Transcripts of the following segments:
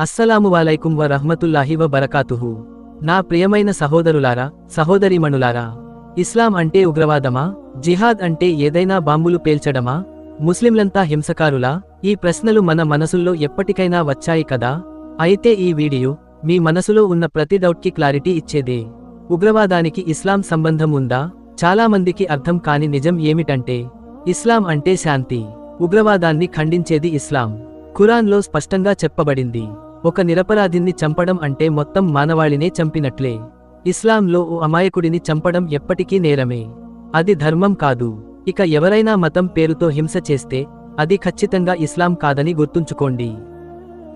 అస్సలాము వాలైకుం వ రహ్మతుల్లాహి వ బరకాతుహు నా ప్రియమైన సహోదరులారా సహోదరిమణులారా ఇస్లాం అంటే ఉగ్రవాదమా? జిహాద్ అంటే ఏదైనా బాంబులు పేల్చడమా? ముస్లింలంతా హింసకారులా? ఈ ప్రశ్నలు మన మనసుల్లో ఎప్పటికైనా వచ్చాయి కదా? అయితే ఈ వీడియో మీ మనసులో ఉన్న ప్రతి డౌట్కి క్లారిటీ ఇచ్చేదే. ఉగ్రవాదానికి ఇస్లాం సంబంధం ఉందా? చాలా మందికి అర్థం కాని నిజం ఏమిటంటే ఇస్లాం అంటే శాంతి. ఉగ్రవాదాన్ని ఖండించేది ఇస్లాం. ఖురాన్లో స్పష్టంగా చెప్పబడింది. ఒక నిరపరాధిని చంపడం అంటే మొత్తం మానవాళినే చంపినట్లే. ఇస్లాంలో ఓ అమాయకుడిని చంపడం ఎప్పటికీ నేరమే. అది ధర్మం కాదు. ఇక ఎవరైనా మతం పేరుతో హింస చేస్తే అది ఖచ్చితంగా ఇస్లాం కాదని గుర్తుంచుకోండి.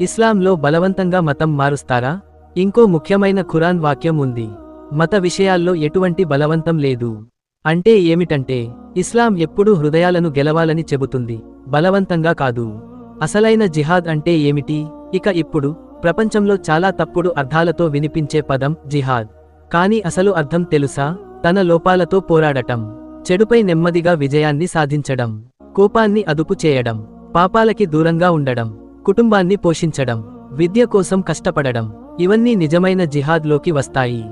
ఇస్లాంలో బలవంతంగా మతం మారుస్తారా? ఇంకో ముఖ్యమైన ఖురాన్ వాక్యం ఉంది. మత విషయాల్లో ఎటువంటి బలవంతం లేదు. అంటే ఏమిటంటే ఇస్లాం ఎప్పుడూ హృదయాలను గెలవాలని చెబుతుంది. బలవంతంగా కాదు. అసలైన జిహాద్ అంటే ఏమిటి? ఇక ఇప్పుడు ప్రపంచంలో చాలా తప్పుడు అర్థాలతో వినిపించే పదం జిహాద్. కానీ అసలు అర్థం తెలుసా? తన లోపాలతో పోరాడటం. చెడుపై నెమ్మదిగా విజయాన్ని సాధించడం. కోపాన్ని అదుపు చేయడం. పాపాలకి దూరంగా ఉండడం. కుటుంబాన్ని పోషించడం. విద్య కోసం కష్టపడడం. ఇవన్నీ నిజమైన జిహాద్లోకి వస్తాయి.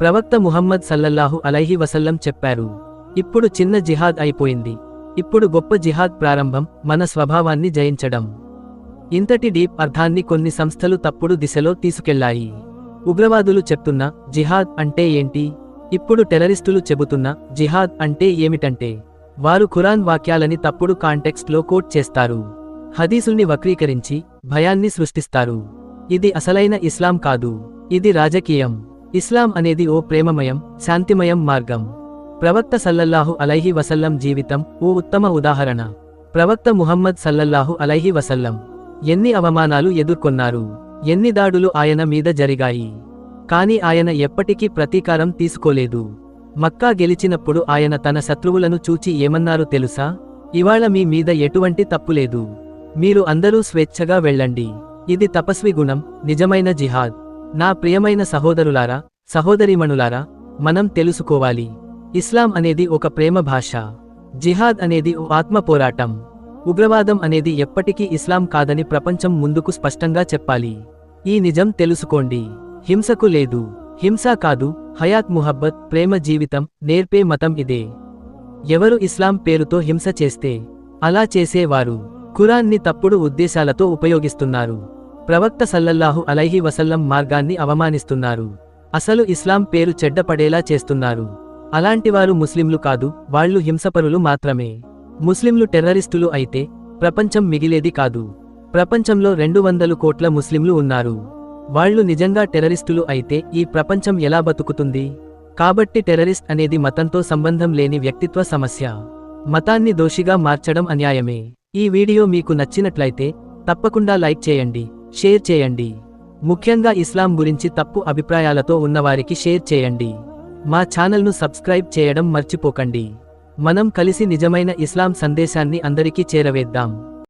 ప్రవక్త ముహమ్మద్ సల్లల్లాహు అలైహి వసల్లం చెప్పారు. ఇప్పుడు చిన్న జిహాద్ అయిపోయింది. ఇప్పుడు గొప్ప జిహాద్ ప్రారంభం మన స్వభావాన్ని జయించడం. ఇంతటి డీప్ అర్థాన్ని కొన్ని సంస్థలు తప్పుడు దిశలో తీసుకెళ్ళాయి. ఉగ్రవాదులు చెప్తున్న జిహాద్ అంటే ఏంటి? ఇప్పుడు టెర్రరిస్టులు చెబుతున్న జిహాద్ అంటే ఏమిటంటే వారు ఖురాన్ వాక్యాలని తప్పుడు కాంటెక్స్ట్లో కోట్ చేస్తారు. హదీసుల్ని వక్రీకరించి భయాన్ని సృష్టిస్తారు. ఇది అసలైన ఇస్లాం కాదు. ఇది రాజకీయం. ఇస్లాం అనేది ఓ ప్రేమమయం శాంతిమయం మార్గం. ప్రవక్త సల్లల్లాహు అలైహి వసల్లం జీవితం ఓ ఉత్తమ ఉదాహరణ. ప్రవక్త ముహమ్మద్ సల్లల్లాహు అలైహి వసల్లం. ఎన్ని అవమానాలు ఎదుర్కొన్నారు. ఎన్ని దాడులు ఆయన మీద జరిగాయి. కాని ఆయన ఎప్పటికీ ప్రతీకారం తీసుకోలేదు. మక్కా గెలిచినప్పుడు ఆయన తన శత్రువులను చూచి ఏమన్నారు తెలుసా? ఇవాళ మీ మీద ఎటువంటి తప్పులేదు మీరు అందరూ స్వేచ్ఛగా వెళ్ళండి. ఇది తపస్వి గుణం నిజమైన జిహాద్. నా ప్రియమైన సహోదరులారా సహోదరిమణులారా మనం తెలుసుకోవాలి. ఇస్లాం అనేది ఒక ప్రేమ భాష. జిహాద్ అనేది ఓ ఆత్మ పోరాటం. ఉగ్రవాదం అనేది ఎప్పటికీ ఇస్లాం కాదని ప్రపంచం ముందుకు స్పష్టంగా చెప్పాలి. ఈ నిజం తెలుసుకోండి. హింసకు లేదు. హింస కాదు హయాత్ ముహబ్బత్ ప్రేమ జీవితం నేర్పే మతం ఇదే. ఎవరు ఇస్లాం పేరుతో హింస చేస్తే అలా చేసేవారు. ఖురాన్ని తప్పుడు ఉద్దేశాలతో ఉపయోగిస్తున్నారు. ప్రవక్త సల్లల్లాహు అలైహి వసల్లం మార్గాన్ని అవమానిస్తున్నారు. అసలు ఇస్లాం పేరు చెడ్డపడేలా చేస్తున్నారు. అలాంటివారు ముస్లింలు కాదు వాళ్ళు హింసపరులు మాత్రమే. ముస్లింలు టెర్రరిస్టులు అయితే ప్రపంచం మిగిలేది కాదు. ప్రపంచంలో రెండు వందలు కోట్ల ముస్లింలు ఉన్నారు. వాళ్ళు నిజంగా టెర్రరిస్టులు అయితే ఈ ప్రపంచం ఎలా బతుకుతుంది? కాబట్టి టెర్రరిస్ట్ అనేది మతంతో సంబంధం లేని వ్యక్తిత్వ సమస్య. మతాన్ని దోషిగా మార్చడం అన్యాయమే. ఈ వీడియో మీకు నచ్చినట్లయితే తప్పకుండా లైక్ చేయండి షేర్ చేయండి. ముఖ్యంగా ఇస్లాం గురించి తప్పు అభిప్రాయాలతో ఉన్నవారికి షేర్ చేయండి. మా ఛానల్ను సబ్స్క్రైబ్ చేయడం మర్చిపోకండి. మనం కలిసి నిజమైన ఇస్లాం సందేశాన్ని అందరికీ చేరవేద్దాం.